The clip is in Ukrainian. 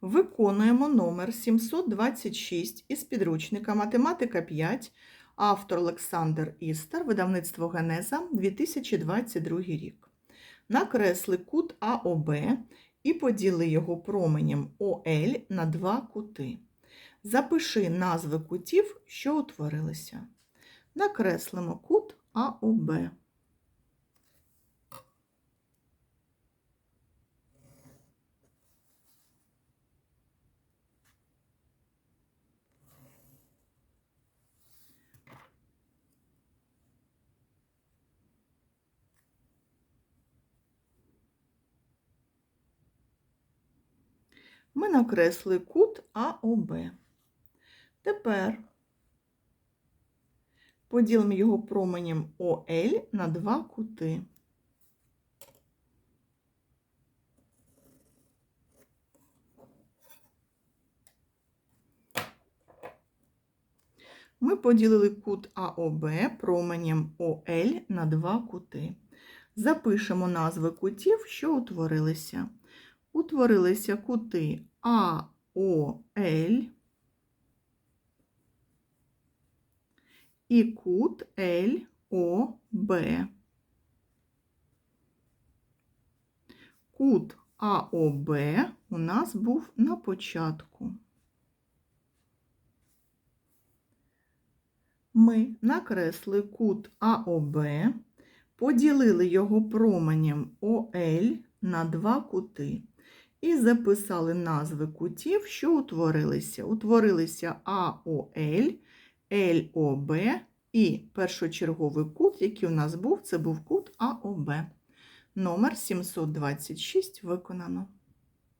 Виконуємо номер 726 із підручника Математика 5, автор Олександр Істер, видавництво Генеза, 2022 рік. Накресли кут АОБ і поділи його променем ОЛ на два кути. Запиши назви кутів, що утворилися. Накреслимо кут АОБ. Ми накресли кут АОБ. Тепер поділимо його променем ОЛ на два кути. Ми поділили кут АОБ променем ОЛ на два кути. Запишемо назви кутів, що утворилися. Утворилися кути АОЛ і кут ЛОБ. Кут АОБ у нас був на початку. Ми накресли кут АОБ, поділили його променем ОЛ на два кути і записали назви кутів, що утворилися. Утворилися АОЛ, ЛОБ і першочерговий кут, який у нас був, це був кут АОБ. Номер 726 виконано.